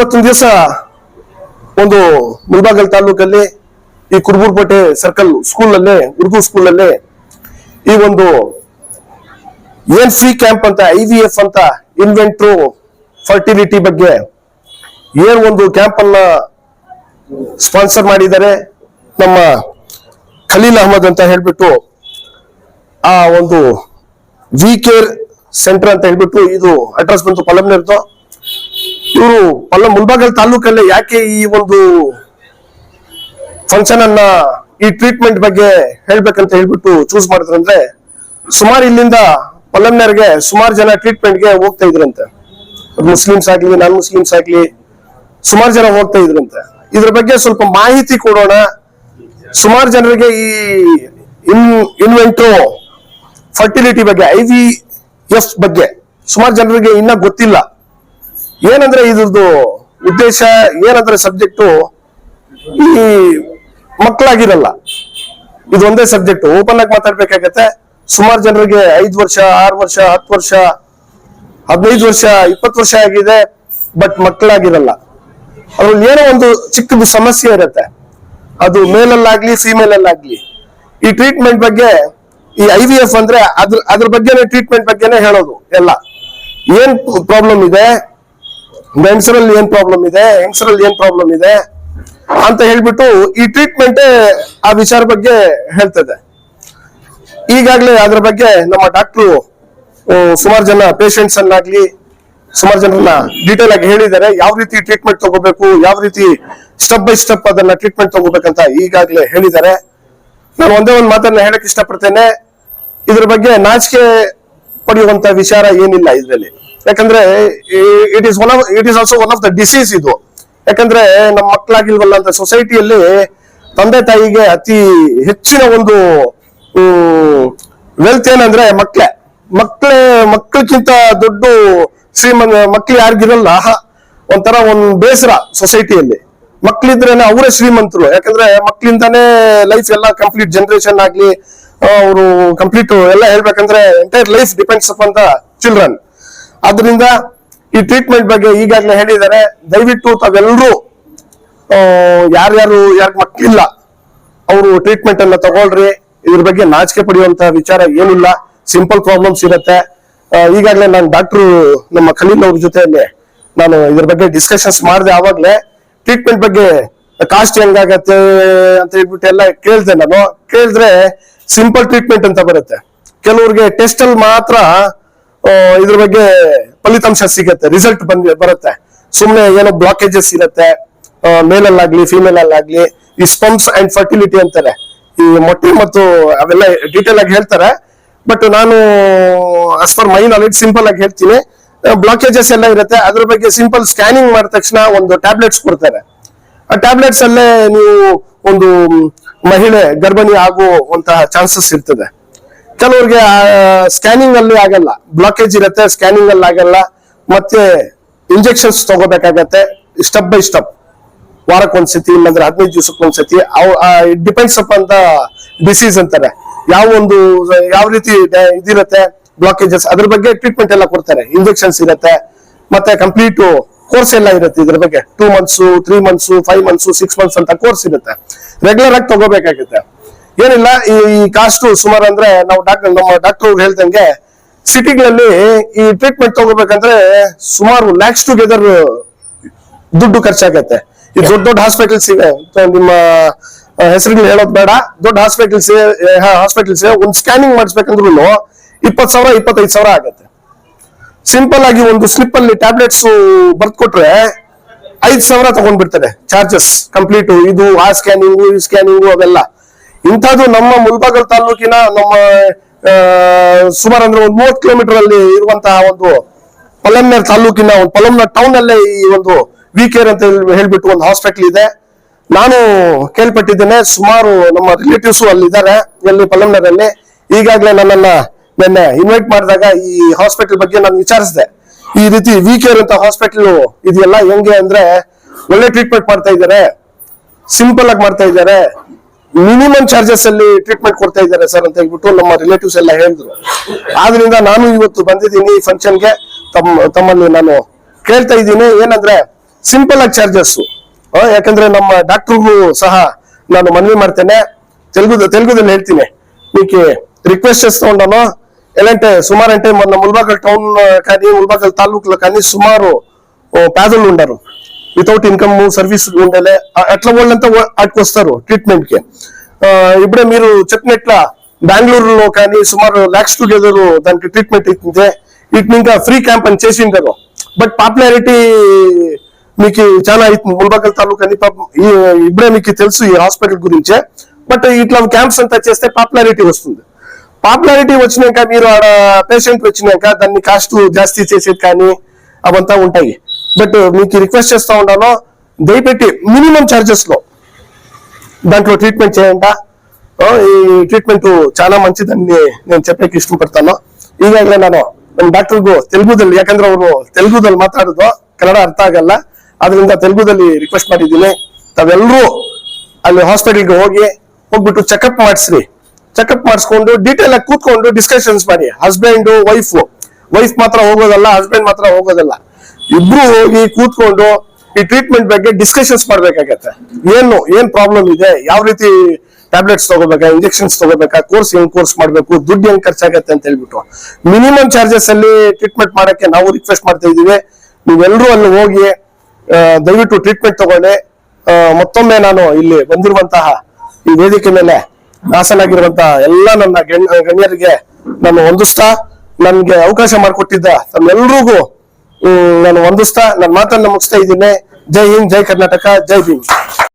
ಇವತ್ತೊಂದು ದಿವಸ ಒಂದು ಮುಲ್ಬಾಗಲ್ ತಾಲೂಕಲ್ಲಿ ಈ ಕುರುಬೂರ್ಪೇಟೆ ಸರ್ಕಲ್ ಸ್ಕೂಲಲ್ಲೇ ಉರ್ದು ಸ್ಕೂಲಲ್ಲೇ ಈ ಒಂದು ಏನ್ ಫ್ರೀ ಕ್ಯಾಂಪ್ ಅಂತ ಐ ವಿ ಎಫ್ ಅಂತ ಇನ್ವೆಂಟ್ರು ಫರ್ಟಿಲಿಟಿ ಬಗ್ಗೆ ಏನ್ ಒಂದು ಕ್ಯಾಂಪ್ ಅನ್ನ ಸ್ಪಾನ್ಸರ್ ಮಾಡಿದ್ದಾರೆ ನಮ್ಮ ಖಲೀಲ್ ಅಹಮದ್ ಅಂತ ಹೇಳ್ಬಿಟ್ಟು ಆ ಒಂದು ವಿ ಕೇರ್ ಸೆಂಟರ್ ಅಂತ ಹೇಳ್ಬಿಟ್ಟು ಇದು ಅಡ್ರೆಸ್ ಬಂತು ಪಲ್ಲಮ್ನರ್ದು ಇವರು ಪಲ್ಲ ಮುಲ್ಬಾಗಲ್ ತಾಲೂಕಲ್ಲೇ ಯಾಕೆ ಈ ಒಂದು ಫಂಕ್ಷನ್ ಅನ್ನ ಈ ಟ್ರೀಟ್ಮೆಂಟ್ ಬಗ್ಗೆ ಹೇಳ್ಬೇಕಂತ ಹೇಳ್ಬಿಟ್ಟು ಚೂಸ್ ಮಾಡಿದ್ರಂದ್ರೆ ಸುಮಾರು ಇಲ್ಲಿಂದ ಪಲ್ಲಮ್ನರ್ಗೆ ಸುಮಾರು ಜನ ಟ್ರೀಟ್ಮೆಂಟ್ಗೆ ಹೋಗ್ತಾ ಇದ್ರಂತೆ. ಮುಸ್ಲಿಮ್ಸ್ ಆಗ್ಲಿ ನಾನ್ ಮುಸ್ಲಿಮ್ಸ್ ಆಗ್ಲಿ ಸುಮಾರು ಜನ ಹೋಗ್ತಾ ಇದ್ರಂತೆ. ಇದ್ರ ಬಗ್ಗೆ ಸ್ವಲ್ಪ ಮಾಹಿತಿ ಕೊಡೋಣ. ಸುಮಾರು ಜನರಿಗೆ ಈ ಇನ್ ಇನ್ವೆಂಟು ಫರ್ಟಿಲಿಟಿ ಬಗ್ಗೆ ಐ ಬಗ್ಗೆ ಸುಮಾರು ಜನರಿಗೆ ಇನ್ನ ಗೊತ್ತಿಲ್ಲ. ಏನಂದ್ರೆ ಇದ್ರದ್ದು ಉದ್ದೇಶ, ಏನಂದ್ರೆ ಸಬ್ಜೆಕ್ಟು ಈ ಮಕ್ಕಳಾಗಿರಲ್ಲ. ಇದು ಒಂದೇ ಸಬ್ಜೆಕ್ಟ್ ಓಪನ್ ಆಗಿ ಮಾತಾಡ್ಬೇಕಾಗತ್ತೆ. ಸುಮಾರು ಜನರಿಗೆ ಐದು ವರ್ಷ, ಆರು ವರ್ಷ, ಹತ್ತು ವರ್ಷ, ಹದಿನೈದು ವರ್ಷ, ಇಪ್ಪತ್ತು ವರ್ಷ ಆಗಿದೆ, ಬಟ್ ಮಕ್ಕಳಾಗಿರಲ್ಲ. ಅದ್ರಲ್ಲಿ ಏನೋ ಒಂದು ಚಿಕ್ಕದು ಸಮಸ್ಯೆ ಇರುತ್ತೆ. ಅದು ಮೇಲಲ್ಲಾಗ್ಲಿ ಫಿಮೇಲ್ ಅಲ್ಲಾಗ್ಲಿ ಈ ಟ್ರೀಟ್ಮೆಂಟ್ ಬಗ್ಗೆ, ಈ ಐ ವಿ ಎಫ್ ಅಂದ್ರೆ ಅದ್ರ ಅದ್ರ ಬಗ್ಗೆನೇ ಟ್ರೀಟ್ಮೆಂಟ್ ಬಗ್ಗೆನೇ ಹೇಳೋದು ಎಲ್ಲ. ಏನ್ ಪ್ರಾಬ್ಲಮ್ ಇದೆ? ಗಂಡಸರಲ್ಲಿ ಏನ್ ಪ್ರಾಬ್ಲಮ್ ಇದೆ? ಹೆಂಗಸರಲ್ಲಿ ಏನ್ ಪ್ರಾಬ್ಲಮ್ ಇದೆ? ಅಂತ ಹೇಳ್ಬಿಟ್ಟು ಈ ಟ್ರೀಟ್ಮೆಂಟ್ ಆ ವಿಚಾರ ಬಗ್ಗೆ ಹೇಳ್ತದೆ. ಈಗಾಗಲೇ ಅದ್ರ ಬಗ್ಗೆ ನಮ್ಮ ಡಾಕ್ಟ್ರು ಸುಮಾರು ಜನ ಪೇಷಂಟ್ಸ್ ಅನ್ನಾಗ್ಲಿ, ಸುಮಾರು ಜನರನ್ನ ಡೀಟೇಲ್ ಆಗಿ ಹೇಳಿದ್ದಾರೆ. ಯಾವ ರೀತಿ ಟ್ರೀಟ್ಮೆಂಟ್ ತಗೋಬೇಕು, ಯಾವ ರೀತಿ ಸ್ಟೆಪ್ ಬೈ ಸ್ಟೆಪ್ ಅದನ್ನ ಟ್ರೀಟ್ಮೆಂಟ್ ತಗೋಬೇಕಂತ ಈಗಾಗಲೇ ಹೇಳಿದ್ದಾರೆ. ನಾನು ಒಂದೇ ಒಂದು ಮಾತನ್ನ ಹೇಳಕ್ ಇಷ್ಟಪಡ್ತೇನೆ. ಇದ್ರ ಬಗ್ಗೆ ನಾಚಿಕೆ ಪಡೆಯುವಂತ ವಿಚಾರ ಏನಿಲ್ಲ ಇದರಲ್ಲಿ. ಯಾಕಂದ್ರೆ it is one of it is also one of the disease ಇದು. ಯಾಕಂದ್ರೆ ನಮ್ಮ ಮಕ್ಕಳಾಗಿಲ್ವಲ್ಲ ಅಂತ ಸೊಸೈಟಿಯಲ್ಲಿ ತಂದೆ ತಾಯಿಗೆ ಅತಿ ಹೆಚ್ಚಿನ ಒಂದು ವೆಲ್ತ್ ಏನಂದ್ರೆ ಮಕ್ಕಳೇ ಮಕ್ಕಳ ಮಕ್ಕಳಿಗಿಂತ ದೊಡ್ಡ ಶ್ರೀಮಂತ ಮಕ್ಳು ಯಾರಿಗಿರಲ್ಲ, ಒಂಥರ ಒಂದ್ ಬೇಸರ ಸೊಸೈಟಿಯಲ್ಲಿ ಮಕ್ಳಿದ್ರೇನೆ ಅವರೇ ಶ್ರೀಮಂತರು. ಯಾಕಂದ್ರೆ ಮಕ್ಳಿಂದಾನೇ ಲೈಫ್ ಎಲ್ಲ ಕಂಪ್ಲೀಟ್ ಜನರೇಷನ್ ಆಗ್ಲಿ, ಅವರು ಕಂಪ್ಲೀಟ್ ಎಲ್ಲ ಹೇಳ್ಬೇಕಂದ್ರೆ ಎಂಟೈರ್ ಲೈಫ್ ಡಿಪೆಂಡ್ಸ್ ಅಪ್ ಅಂತ ಚಿಲ್ಡ್ರನ್ ಆದ್ರಿಂದ ಈ ಟ್ರೀಟ್ಮೆಂಟ್ ಬಗ್ಗೆ ಈಗಾಗಲೇ ಹೇಳಿದ್ದಾರೆ. ದಯವಿಟ್ಟು ತಾವೆಲ್ಲರೂ ಯಾರ್ಯಾರು, ಯಾರು ಮಕ್ಕಳಿಲ್ಲ ಅವರು ಟ್ರೀಟ್ಮೆಂಟ್ ಅನ್ನ ತಗೊಳ್ರಿ. ಇದ್ರ ಬಗ್ಗೆ ನಾಚಿಕೆ ಪಡೆಯುವಂತ ವಿಚಾರ ಏನಿಲ್ಲ. ಸಿಂಪಲ್ ಪ್ರಾಬ್ಲಮ್ಸ್ ಇರುತ್ತೆ. ಈಗಾಗಲೇ ನಾನು ಡಾಕ್ಟರ್ ನಮ್ಮ ಖಲೀಲ್ ಅವ್ರ ಜೊತೆಯಲ್ಲಿ ನಾನು ಇದ್ರ ಬಗ್ಗೆ ಡಿಸ್ಕಷನ್ಸ್ ಮಾಡಿದೆ. ಆವಾಗ್ಲೇ ಟ್ರೀಟ್ಮೆಂಟ್ ಬಗ್ಗೆ ಕಾಸ್ಟ್ ಹೆಂಗಾಗತ್ತೆ ಅಂತ ಹೇಳ್ಬಿಟ್ಟು ಎಲ್ಲ ಕೇಳ್ದೆ ನಾನು. ಕೇಳಿದ್ರೆ ಸಿಂಪಲ್ ಟ್ರೀಟ್ಮೆಂಟ್ ಅಂತ ಬರುತ್ತೆ. ಕೆಲವ್ರಿಗೆ ಟೆಸ್ಟ್ ಅಲ್ಲಿ ಮಾತ್ರ ಇದ್ರ ಬಗ್ಗೆ ಫಲಿತಾಂಶ ಸಿಗತ್ತೆ ರಿಸಲ್ಟ್ ಬಂದ್, ಬರುತ್ತೆ. ಸುಮ್ನೆ ಏನೋ ಬ್ಲಾಕೇಜಸ್ ಇರುತ್ತೆ ಮೇಲಲ್ಲಾಗ್ಲಿ ಫಿಮೇಲ್ ಅಲ್ಲಾಗ್ಲಿ ಈ ಸ್ಪಂಪ್ಸ್ ಅಂಡ್ ಫರ್ಟಿಲಿಟಿ ಅಂತಾರೆ. ಈ ಮೊಟ್ಟೆ ಮತ್ತು ಅವೆಲ್ಲ ಡೀಟೇಲ್ ಆಗಿ ಹೇಳ್ತಾರೆ. ಬಟ್ ನಾನು as for my knowledge simple ಆಗಿ ಹೇಳ್ತೀನಿ. ಬ್ಲಾಕೇಜಸ್ ಎಲ್ಲ ಇರುತ್ತೆ. ಅದ್ರ ಬಗ್ಗೆ ಸಿಂಪಲ್ ಸ್ಕ್ಯಾನಿಂಗ್ ಮಾಡಿದ ತಕ್ಷಣ ಒಂದು ಟ್ಯಾಬ್ಲೆಟ್ಸ್ ಕೊಡ್ತಾರೆ. ಆ ಟ್ಯಾಬ್ಲೆಟ್ಸ್ ಅಲ್ಲೇ ನೀವು ಒಂದು ಮಹಿಳೆ, ಗರ್ಭಿಣಿ ಆಗುವಂತಹ ಚಾನ್ಸಸ್ ಇರ್ತದೆ. ಕೆಲವ್ರಿಗೆ ಸ್ಕ್ಯಾನಿಂಗ್ ಅಲ್ಲಿ ಆಗಲ್ಲ. ಬ್ಲಾಕೇಜ್ ಇರುತ್ತೆ ಸ್ಕ್ಯಾನಿಂಗ್ ಅಲ್ಲಿ ಆಗಲ್ಲ. ಮತ್ತೆ ಇಂಜೆಕ್ಷನ್ಸ್ ತಗೋಬೇಕಾಗತ್ತೆ ಸ್ಟೆಪ್ ಬೈ ಸ್ಟೆಪ್ ವಾರಕ್ಕೊಂದ್ಸತಿ, ಇಲ್ಲಾಂದ್ರೆ ಹದಿನೈದು ದಿವಸಕ್ಕೊಂದ್ಸತಿ ಒಂದ್ಸತಿ. ಡಿಪೆಂಡ್ಸ್ ಅಪ್ ಅಂತ ಡಿಸೀಸ್ ಅಂತಾರೆ. ಯಾವ ಒಂದು, ಯಾವ ರೀತಿ ಇದಿರುತ್ತೆ ಬ್ಲಾಕೇಜಸ್ ಅದ್ರ ಬಗ್ಗೆ ಟ್ರೀಟ್ಮೆಂಟ್ ಎಲ್ಲ ಕೊಡ್ತಾರೆ. ಇಂಜೆಕ್ಷನ್ಸ್ ಇರುತ್ತೆ, ಮತ್ತೆ ಕಂಪ್ಲೀಟ್ ಕೋರ್ಸ್ ಎಲ್ಲ ಇರುತ್ತೆ ಇದ್ರ ಬಗ್ಗೆ. Two months three months five months six months ಅಂತ ಕೋರ್ಸ್ ಇರುತ್ತೆ. ರೆಗ್ಯುಲರ್ ಆಗಿ ತಗೋಬೇಕಾಗುತ್ತೆ. ಏನಿಲ್ಲ, ಈ ಕಾಸ್ಟ್ ಸುಮಾರು ಅಂದ್ರೆ ನಾವು ಡಾಕ್ಟರ್ ನಮ್ಮ ಡಾಕ್ಟರ್ ಹೇಳ್ದಂಗೆ ಸಿಟಿಗಳಲ್ಲಿ ಈ ಟ್ರೀಟ್ಮೆಂಟ್ ತಗೋಬೇಕಂದ್ರೆ ಸುಮಾರು ಲ್ಯಾಕ್ಸ್ ಟುಗೆದರ್ ದುಡ್ಡು ಖರ್ಚಾಗತ್ತೆ. ಈ ದೊಡ್ಡ ದೊಡ್ಡ ಹಾಸ್ಪಿಟಲ್ಸ್ ಇವೆ. ನಿಮ್ಮ ಹೆಸರುಗಳು ಹೇಳೋದ್ ಬೇಡ. ದೊಡ್ಡ ಹಾಸ್ಪಿಟಲ್ಸ್ ಹಾಸ್ಪಿಟಲ್ಸ್ ಒಂದು ಸ್ಕ್ಯಾನಿಂಗ್ ಮಾಡಿಸ್ಬೇಕಂದ್ರೂ ಇಪ್ಪತ್ ಸಾವಿರ, ಇಪ್ಪತ್ತೈದು ಸಾವಿರ ಆಗತ್ತೆ. ಸಿಂಪಲ್ ಆಗಿ ಒಂದು ಸ್ಲಿಪ್ ಅಲ್ಲಿ ಟ್ಯಾಬ್ಲೆಟ್ಸ್ ಬರ್ದ್ಕೊಟ್ರೆ ಐದ್ ಸಾವಿರ ತಗೊಂಡ್ಬಿಡ್ತಾರೆ ಚಾರ್ಜಸ್ ಕಂಪ್ಲೀಟ್ ಇದು ಆ ಸ್ಕ್ಯಾನಿಂಗು ಈ ಸ್ಕ್ಯಾನಿಂಗು ಅವೆಲ್ಲ. ಇಂಥದ್ದು ನಮ್ಮ ಮುಲ್ಬಾಗಲ್ ತಾಲೂಕಿನ ನಮ್ಮ ಸುಮಾರು ಅಂದ್ರೆ ಒಂದು ಮೂವತ್ತು ಕಿಲೋಮೀಟರ್ ಅಲ್ಲಿ ಇರುವಂತಹ ಒಂದು ಪಲಮ್ನರ್ ತಾಲೂಕಿನ ಒಂದು ಪಲಮ್ನ ಟೌನ್ ಅಲ್ಲೇ ಈ ಒಂದು ವಿ ಕೇರ್ ಅಂತ ಹೇಳಿ- ಹೇಳ್ಬಿಟ್ಟು ಒಂದು ಹಾಸ್ಪಿಟಲ್ ಇದೆ. ನಾನು ಕೇಳ್ಪಟ್ಟಿದ್ದೇನೆ, ಸುಮಾರು ನಮ್ಮ ರಿಲೇಟಿವ್ಸ್ ಅಲ್ಲಿ ಇದ್ದಾರೆ ಎಲ್ಲಿ ಪಲಮ್ನರ್ ಅಲ್ಲಿ. ಈಗಾಗಲೇ ನನ್ನನ್ನ ನಿನ್ನೆ ಇನ್ವೈಟ್ ಮಾಡಿದಾಗ ಈ ಹಾಸ್ಪಿಟಲ್ ಬಗ್ಗೆ ನಾನು ವಿಚಾರಿಸಿದೆ. ಈ ರೀತಿ ವಿ ಕೇರ್ ಅಂತ ಹಾಸ್ಪಿಟಲ್ ಇದೆಯಲ್ಲ, ಹೆಂಗೆ ಅಂದ್ರೆ ಒಳ್ಳೆ ಟ್ರೀಟ್ಮೆಂಟ್ ಮಾಡ್ತಾ ಇದ್ದಾರೆ ಸಿಂಪಲ್ ಆಗಿ ಮಾಡ್ತಾ ಇದ್ದಾರೆ. ಮಿನಿಮಮ್ ಚಾರ್ಜಸ್ ಅಲ್ಲಿ ಟ್ರೀಟ್ಮೆಂಟ್ ಕೊಡ್ತಾ ಇದ್ದಾರೆ ಸರ್ ಅಂತ ಹೇಳ್ಬಿಟ್ಟು ನಮ್ಮ ರಿಲೇಟಿವ್ಸ್ ಎಲ್ಲ ಹೇಳಿದ್ರು ಆದ್ರಿಂದ ನಾನು ಇವತ್ತು ಬಂದಿದ್ದೀನಿ ಈ ಫಂಕ್ಷನ್ಗೆ ತಮ್ಮ ತಮ್ಮಲ್ಲಿ ನಾನು ಕೇಳ್ತಾ ಇದ್ದೀನಿ ಏನಂದ್ರೆ ಸಿಂಪಲ್ ಆಗಿ ಚಾರ್ಜಸ್ ಯಾಕಂದ್ರೆ ನಮ್ಮ ಡಾಕ್ಟರ್ಗೂ ಸಹ ನಾನು ಮನವಿ ಮಾಡ್ತೇನೆ ತೆಲುಗು ತೆಲುಗುದಲ್ಲಿ ಹೇಳ್ತೀನಿ మీకు రిక్వెస్ట్ చేస్తూ ఉన్నాను ఎలాంటే సుమారు అంటే మొన్న ముల్బాగల్ టౌన్ కానీ ముల్బాగల్ తాలూకులో కానీ సుమారు ఓ, పేదలు ఉండరు వితౌట్ ఇన్కమ్ సర్వీస్ ఉండాలి. అట్లా వాళ్ళంతా వాటికి వస్తారు ట్రీట్మెంట్కి. ఇప్పుడే మీరు చెప్పినట్ల బెంగళూరులో కానీ సుమారు ల్యాక్స్ టుగెదర్ దానికి ట్రీట్మెంట్ ఇస్తే వీటిని ఇంకా ఫ్రీ క్యాంప్ అని చేసింటారు బట్ పాపులారిటీ మీకు చాలా అవుతుంది ముల్బాకల్ తాలూకా అని పాపం ఇప్పుడే మీకు తెలుసు ఈ హాస్పిటల్ గురించే. బట్ ఇట్లా క్యాంప్స్ అంతా చేస్తే పాపులారిటీ వస్తుంది. పాపులారిటీ వచ్చినాక మీరు ఆడ పేషెంట్ వచ్చినాక దాన్ని కాస్ట్ జాస్తి చేసేది కానీ అవంతా ఉంటాయి. బట్ మీకు రిక్వెస్ట్ చేస్తూ ఉంటాను దయపెట్టి మినిమం ఛార్జెస్లో దాంట్లో ట్రీట్మెంట్ చేయంట ఈ ట్రీట్మెంట్ చాలా మంచిదని నేను చెప్పేకి ఇష్టపಡ್ತಾನು ಈಗಾಗಲೇ ನಾನು ನಮ್ಮ ಡಾಕ್ಟರ್ಗೂ ತೆಲುಗುದಲ್ಲಿ ಯಾಕಂದ್ರೆ ಅವರು ತೆಲುಗುದಲ್ಲಿ ಮಾತಾಡೋದು ಕನ್ನಡ ಅರ್ಥ ಆಗಲ್ಲ ಅದರಿಂದ ತೆಲುಗುದಲ್ಲಿ ರಿಕ್ವೆಸ್ಟ್ ಮಾಡಿದ್ದೀನಿ ತಾವೆಲ್ಲರೂ ಅಲ್ಲಿ ಹಾಸ್ಪಿಟಲ್ಗೆ ಹೋಗಿ ಹೋಗ್ಬಿಟ್ಟು ಚೆಕಪ್ ಮಾಡಿಸ್ರಿ ಚೆಕಪ್ ಮಾಡಿಸ್ಕೊಂಡು ಡೀಟೇಲ್ ಆಗಿ ಕೂತ್ಕೊಂಡು ಡಿಸ್ಕಷನ್ಸ್ ಮಾಡಿ ಹಸ್ಬೆಂಡು ವೈಫು ವೈಫ್ ಮಾತ್ರ ಹೋಗೋದಲ್ಲ ಹಸ್ಬೆಂಡ್ ಮಾತ್ರ ಹೋಗೋದಲ್ಲ ಇಬ್ರು ಹೋಗಿ ಕೂತ್ಕೊಂಡು ಈ ಟ್ರೀಟ್ಮೆಂಟ್ ಬಗ್ಗೆ ಡಿಸ್ಕಷನ್ಸ್ ಮಾಡ್ಬೇಕಾಗತ್ತೆ. ಏನು, ಏನ್ ಪ್ರಾಬ್ಲಮ್ ಇದೆ, ಯಾವ ರೀತಿ ಟ್ಯಾಬ್ಲೆಟ್ಸ್ ತಗೋಬೇಕಾ ಇಂಜೆಕ್ಷನ್ಸ್ ತಗೋಬೇಕಾ ಕೋರ್ಸ್ ಹೆಂಗ್ ಕೋರ್ಸ್ ಮಾಡ್ಬೇಕು, ದುಡ್ಡು ಹೆಂಗ್ ಖರ್ಚಾಗತ್ತೆ ಅಂತ ಹೇಳ್ಬಿಟ್ಟು ಮಿನಿಮಮ್ ಚಾರ್ಜಸ್ ಅಲ್ಲಿ ಟ್ರೀಟ್ಮೆಂಟ್ ಮಾಡಕ್ಕೆ ನಾವು ರಿಕ್ವೆಸ್ಟ್ ಮಾಡ್ತಾ ಇದೀವಿ ನೀವೆಲ್ಲರೂ ಅಲ್ಲಿ ಹೋಗಿ ದಯವಿಟ್ಟು ಟ್ರೀಟ್ಮೆಂಟ್ ತಗೊಳ್ಳಿ ಮತ್ತೊಮ್ಮೆ ನಾನು ಇಲ್ಲಿ ಬಂದಿರುವಂತಹ ಈ ವೇದಿಕೆ ಮೇಲೆ ಹಾಸನಾಗಿರುವಂತಹ ಎಲ್ಲ ನನ್ನ ಗಣ್ಯ- ಗಣ್ಯರಿಗೆ ನಾನು ಒಂದಿಷ್ಟ ನನ್ಗೆ ಅವಕಾಶ ಮಾಡಿಕೊಟ್ಟಿದ್ದ ತಮ್ಮೆಲ್ರಿಗೂ ನಾನು ವಂದಿಸ್ತಾ ನನ್ನ ಮಾತನ್ನ ಮುಗಿಸ್ತಾ ಇದ್ದೀನಿ. ಜೈ ಹಿಂದ್ ಜೈ ಕರ್ನಾಟಕ ಜೈ ಭೀಮ್.